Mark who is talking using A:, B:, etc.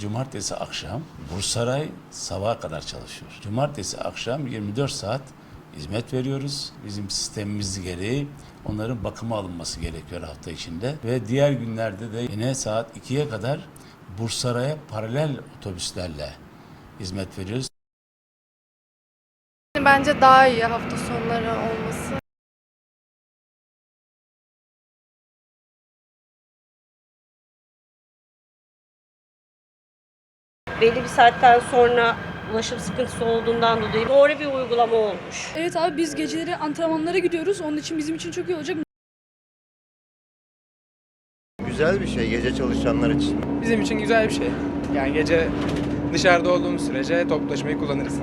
A: Cumartesi akşam Bursaray sabaha kadar çalışıyor. Cumartesi akşam 24 saat hizmet veriyoruz. Bizim sistemimiz gereği onların bakıma alınması gerekiyor hafta içinde. Ve diğer günlerde de yine saat 2'ye kadar Bursaray'a paralel otobüslerle hizmet veriyoruz.
B: Bence daha iyi hafta sonları olması.
C: Belli bir saatten sonra ulaşım sıkıntısı olduğundan dolayı doğru bir uygulama olmuş.
D: Evet abi biz geceleri antrenmanlara gidiyoruz. Onun için bizim için çok iyi olacak.
E: Güzel bir şey gece çalışanlar için.
F: Bizim için güzel bir şey. Yani gece dışarıda olduğumuz sürece toplu taşımayı kullanırız.